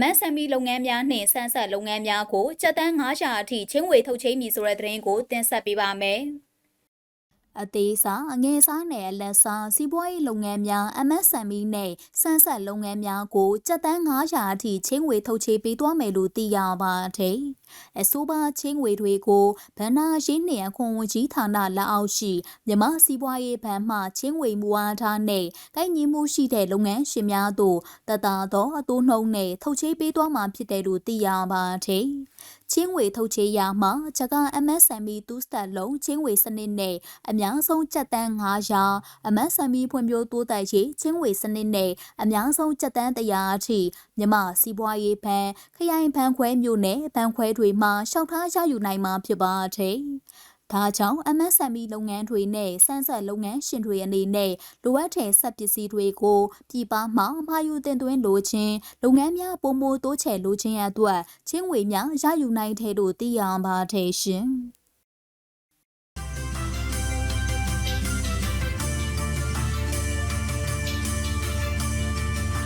MSME လုပ်ငန်းများနှင့်ဆန်းဆက်လုပ်ငန်းများကိုစက်တန်း900အထိချင်းဝေထုတ်ချင်းမည်ဆိုတဲ့သတင်းကိုတင်ဆက်ပေးပါမယ်။ အသေးစားအငယ်စားနယ်အလက်စားစီးပွားရေးလုပ်ငန်းများ MSME နဲ့ဆန်းဆက်လုပ်ငန်းများကိုစက်တန်း900အထိချင်းဝေထုတ်ချေပေးသွားမယ်လို့သိရပါတယ်။အဆိုပါချင်းဝေတွေကိုဗန္နာရင်းနှင့်အခွန်ဝန်ကြီးဌာနလက်အောက်ရှိမြမစီးပွားရေးဘဏ်မှချင်းဝေမူအားထားနဲ့ကိုင်ညီမှုရှိတဲ့လုပ်ငန်းရှင်များတို့တတသောအတိုးနှုံနဲ့ထုတ်ချေပေးသွားမှာဖြစ်တယ်လို့သိရပါတယ်။ ချင်းဝေထုတ်ချေရမှာဂျက MSME 2 step လုံးချင်းဝေစနစ်နဲ့အများဆုံးကြက်တန်း900 MSME ဖွံ့ဖြိုးတိုးတက်ရေးချင်းဝေစနစ်နဲ့အများဆုံးကြက်တန်း100အထိမြမစီးပွားရေးဘဏ်ခရိုင်ဘဏ်ခွဲမျိုးနဲ့ဘဏ်ခွဲတွေမှာရှောက်ထားရယူနိုင်မှာဖြစ်ပါတယ်။ ဒါကြောင့် MSME လုပ်ငန်းတွေနဲ့စမ်းဆက်လုပ်ငန်းရှင်တွေအနေနဲ့လိုအပ်တဲ့စက်ပစ္စည်းတွေကိုပြည်ပမှမှာယူတင်သွင်းလိုခြင်းလုပ်ငန်းများပုံမိုတိုးချဲ့လိုခြင်းအတွက်ချင်းဝေများရယူနိုင်တဲ့လို့သိရပါတယ်ရှင်။